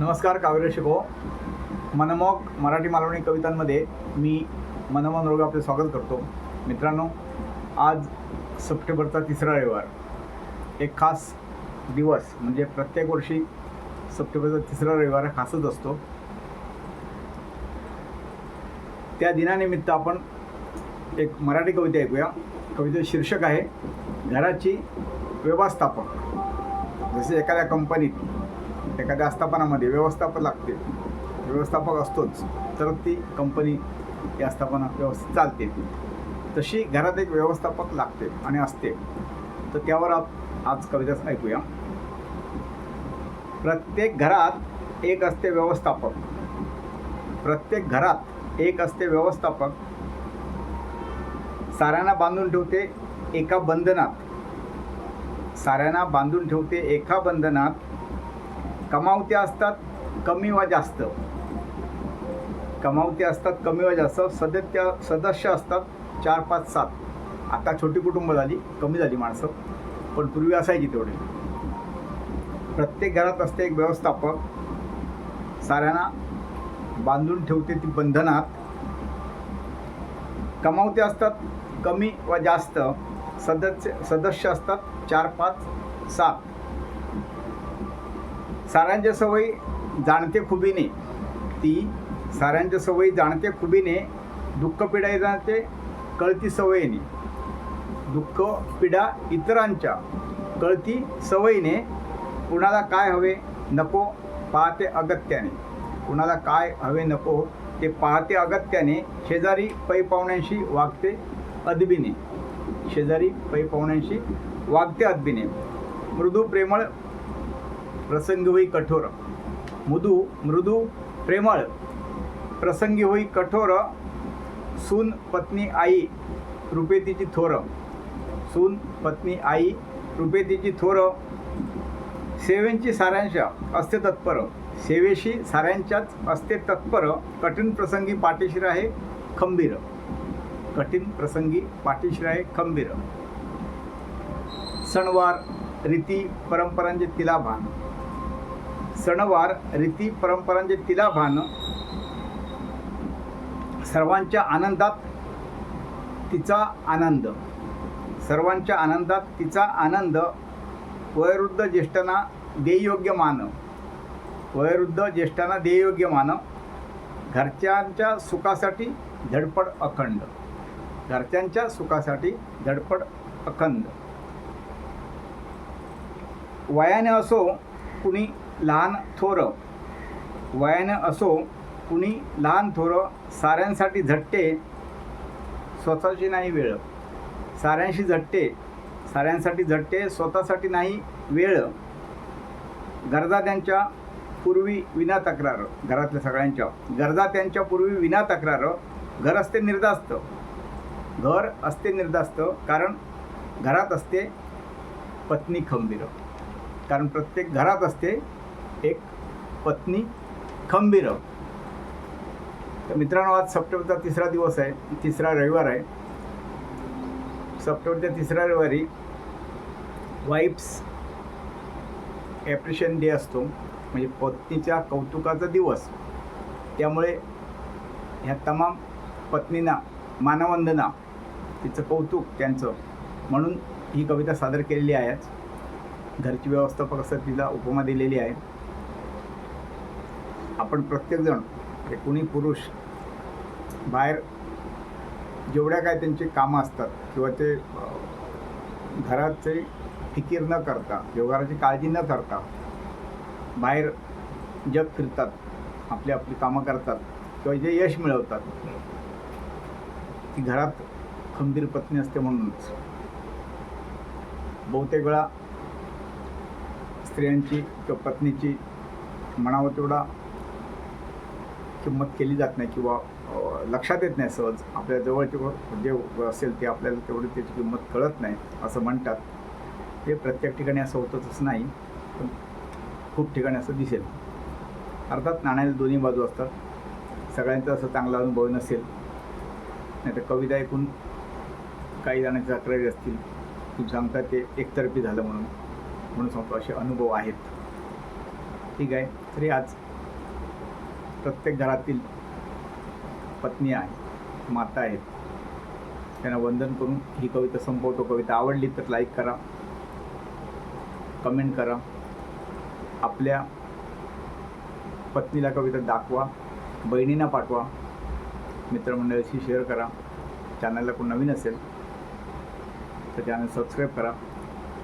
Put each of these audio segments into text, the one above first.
नमस्कार काव्य शिको मनमोहक मराठी मालवणी कवितांमध्ये मी मनमोहन रोग आपले स्वागत करतो. मित्रांनो आज सप्टेंबरचा तिसरा रविवार. एक खास दिवस म्हणजे प्रत्येक वर्षी सप्टेंबरचा तिसरा रविवार खासच असतो. त्या दिनानिमित्त आपण एक मराठी कविता ऐकूया. कवितेचं शीर्षक आहे घराची व्यवस्थापक. जसे एखाद्या कंपनीत एखाद्या आस्थापनामध्ये व्यवस्थापक लागते. व्यवस्थापक असतोच तर ती कंपनी ही आस्थापना व्यवस्थित चालते. तशी घरात एक व्यवस्थापक लागते आणि असते. तर त्यावर आप आज कविता ऐकूया. प्रत्येक घरात एक असते व्यवस्थापक. प्रत्येक घरात एक असते व्यवस्थापक. साऱ्यांना बांधून ठेवते एका बंधनात. साऱ्यांना बांधून ठेवते एका बंधनात. कमावते असतात कमी वा जास्त. कमावते असतात कमी व जास्त. सदस्य सदस्य असतात चार पाच सात. आता छोटी कुटुंब झाली कमी झाली माणसं. पण पूर्वी असायची तेवढे. प्रत्येक घरात असते एक व्यवस्थापक. साऱ्यांना बांधून ठेवते ती बंधनात. कमावते असतात कमी व जास्त. सदस्य सदस्य असतात चार पाच सात. साऱ्यांच्या सवयी जाणते खुबीने. ती साऱ्यांच्या सवयी जाणते खुबीने दुःख पिढा जाणते कळती सवयीने. दुःख पिढा इतरांच्या कळती सवयीने कुणाला काय हवे नको पाहते अगत्याने. कुणाला काय हवे नको ते पाहते अगत्याने शेजारी पै पाहुण्यांशी वागते अदबीने. शेजारी पै पाहुण्यांशी वागते अदबीने. मृदू प्रेमळ प्रसंगी होई कठोर. मृदू मृदू प्रेमळ. प्रसंगी होई कठोर. सून पत्नी आई रुपेतीची थोर. सून पत्नी आई रुपेतीची थोर. सेवेंची साऱ्यांश असते तत्पर. सेवेशी साऱ्यांच्याच असते तत्पर. कठीण प्रसंगी पाठीशीर आहे खंबीर. कठीण प्रसंगी पाठीशीर आहे खंबीर. सणवार रीती परंपरांचे तिला भान सणवार रीती परंपरांचे तिला भान सर्वांच्या आनंदात तिचा आनंद. सर्वांच्या आनंदात तिचा आनंद. वयोवृद्ध ज्येष्ठांना देयोग्य मान. वयोवृद्ध ज्येष्ठांना देयोग्य मान. घरच्यांच्या सुखासाठी धडपड अखंड. घरच्यांच्या सुखासाठी धडपड अखंड. वयाने असो कुणी लहान थोर. वयाने असो कुणी लहान थोर साऱ्यांसाठी झटते स्वतःची नाही वेळ. साऱ्यांशी झटते साऱ्यांसाठी झटते स्वतःसाठी नाही वेळ. गरजा त्यांच्या पूर्वी विना तक्रार घरातल्या सगळ्यांच्या. गरजा त्यांच्या पूर्वी विना तक्रार घर असते निर्धास्त घर असते निर्धास्त कारण घरात असते पत्नी खंबीर. कारण प्रत्येक घरात असते एक पत्नी खंबीर. तर मित्रांनो आज सप्टेंबरचा तिसरा दिवस आहे. तिसरा रविवार आहे. सप्टेंबरच्या तिसऱ्या रविवारी वाईफ्स ॲप्रिशिएशन डे असतो. म्हणजे पत्नीच्या कौतुकाचा दिवस. त्यामुळे ह्या तमाम पत्नींना मानवंदना तिचं कौतुक त्यांचं. म्हणून ही कविता सादर केलेली आहे आज. घरची व्यवस्थापक असं तिला उपमा दिलेली आहे. आपण प्रत्येकजण हे कुणी पुरुष बाहेर जेवढ्या काय त्यांची कामं असतात किंवा ते घराचे फिकीर न करता व्यवहाराची काळजी न करता बाहेर जग फिरतात आपली आपली कामं करतात किंवा जे यश मिळवतात. ती घरात खंबीर पत्नी असते म्हणूनच. बहुतेक वेळा स्त्रियांची किंवा पत्नीची म्हणावं तेवढा किंमत केली जात नाही किंवा लक्षात येत नाही सहज. आपल्या जवळचे जे असेल ते आपल्याला तेवढी त्याची किंमत कळत नाही असं म्हणतात. ते प्रत्येक ठिकाणी असं होतंच असं नाही पण खूप ठिकाणी असं दिसेल. अर्थात नाण्याला दोन्ही बाजू असतात. सगळ्यांचा असं चांगला अनुभव नसेल नाही तर कविता ऐकून काही जणांच्या तक्रारी असतील तुम्ही सांगता ते एकतर्फी झालं म्हणून म्हणून सांगतो असे अनुभव आहेत. ठीक आहे? तरी आज प्रत्येक घरातील पत्नी आहे माता आहेत त्यांना वंदन करून ही कविता संपवतो. कविता आवडली तर लाईक करा कमेंट करा. आपल्या पत्नीला कविता दाखवा बहिणींना पाठवा. मित्रमंडळाशी शेअर करा. चॅनलला कोण नवीन असेल तर चॅनल सबस्क्राईब करा.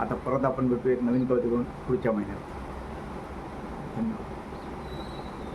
आता परत आपण भेटू एक नवीन कविता घेऊन पुढच्या महिन्यात. धन्यवाद.